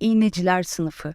İğneciler sınıfı.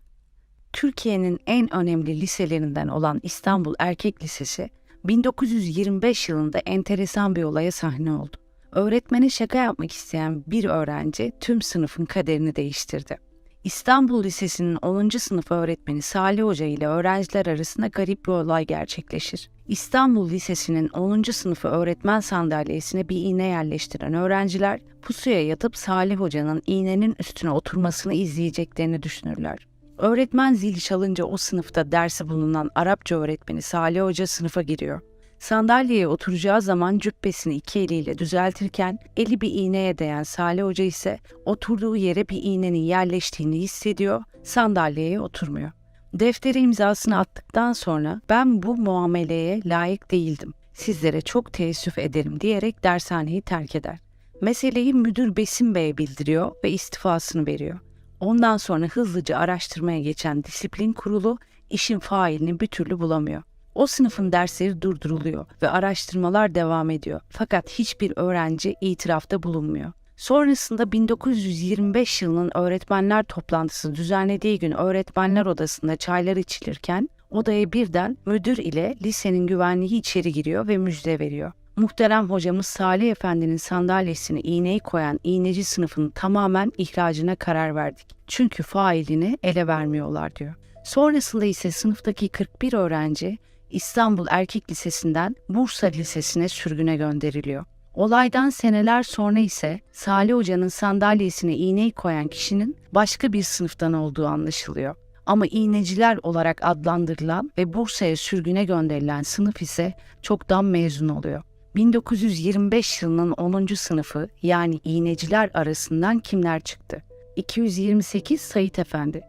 Türkiye'nin en önemli liselerinden olan İstanbul Erkek Lisesi 1925 yılında enteresan bir olaya sahne oldu. Öğretmene şaka yapmak isteyen bir öğrenci tüm sınıfın kaderini değiştirdi. İstanbul Lisesi'nin 10. sınıf öğretmeni Salih Hoca ile öğrenciler arasında garip bir olay gerçekleşir. İstanbul Lisesi'nin 10. sınıfı öğretmen sandalyesine bir iğne yerleştiren öğrenciler pusuya yatıp Salih Hoca'nın iğnenin üstüne oturmasını izleyeceklerini düşünürler. Öğretmen zil çalınca o sınıfta dersi bulunan Arapça öğretmeni Salih Hoca sınıfa giriyor. Sandalyeye oturacağı zaman cübbesini iki eliyle düzeltirken eli bir iğneye değen Salih Hoca ise oturduğu yere bir iğnenin yerleştiğini hissediyor, sandalyeye oturmuyor. Deftere imzasını attıktan sonra ben bu muameleye layık değildim. Sizlere çok teessüf ederim diyerek dershaneyi terk eder. Meseleyi müdür Besim Bey'e bildiriyor ve istifasını veriyor. Ondan sonra hızlıca araştırmaya geçen disiplin kurulu işin failini bir türlü bulamıyor. O sınıfın dersleri durduruluyor ve araştırmalar devam ediyor. Fakat hiçbir öğrenci itirafta bulunmuyor. Sonrasında 1925 yılının öğretmenler toplantısı düzenlediği gün öğretmenler odasında çaylar içilirken odaya birden müdür ile lisenin güvenliği içeri giriyor ve müjde veriyor. Muhterem hocamız Salih Efendi'nin sandalyesine iğneyi koyan iğneci sınıfının tamamen ihracına karar verdik. Çünkü failini ele vermiyorlar diyor. Sonrasında ise sınıftaki 41 öğrenci İstanbul Erkek Lisesi'nden Bursa Lisesi'ne sürgüne gönderiliyor. Olaydan seneler sonra ise Salih Hoca'nın sandalyesine iğneyi koyan kişinin başka bir sınıftan olduğu anlaşılıyor. Ama iğneciler olarak adlandırılan ve Bursa'ya sürgüne gönderilen sınıf ise çoktan mezun oluyor. 1925 yılının 10. sınıfı yani iğneciler arasından kimler çıktı? 228 Sait Efendi.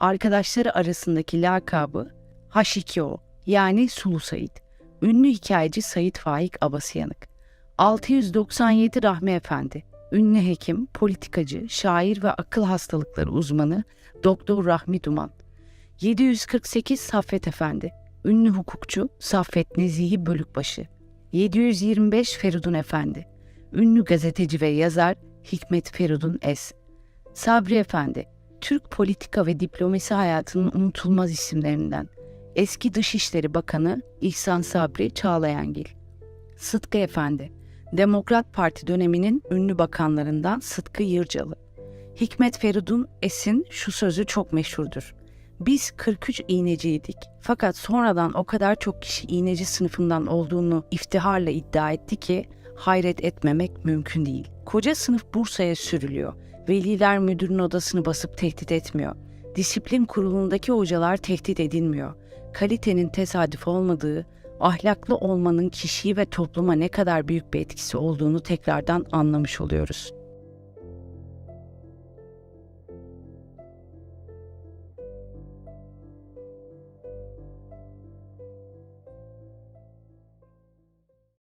Arkadaşları arasındaki lakabı H2O yani Sulu Said. Ünlü hikayeci Said Faik Abasıyanık. 697 Rahmi Efendi. Ünlü hekim, politikacı, şair ve akıl hastalıkları uzmanı Doktor Rahmi Duman. 748 Saffet Efendi. Ünlü hukukçu Saffet Nezihi Bölükbaşı. 725 Feridun Efendi. Ünlü gazeteci ve yazar Hikmet Feridun Es. Sabri Efendi. Türk politika ve diplomasi hayatının unutulmaz isimlerinden. Eski Dışişleri Bakanı İhsan Sabri Çağlayangil. Sıtkı Efendi. Demokrat Parti döneminin ünlü bakanlarından Sıtkı Yırcalı. Hikmet Feridun Es'in şu sözü çok meşhurdur. Biz 43 iğneciydik. Fakat sonradan o kadar çok kişi iğneci sınıfından olduğunu iftiharla iddia etti ki hayret etmemek mümkün değil. Koca sınıf Bursa'ya sürülüyor. Veliler müdürün odasını basıp tehdit etmiyor. Disiplin kurulundaki hocalar tehdit edilmiyor. Kalitenin tesadüf olmadığı, ahlaklı olmanın kişiyi ve topluma ne kadar büyük bir etkisi olduğunu tekrardan anlamış oluyoruz.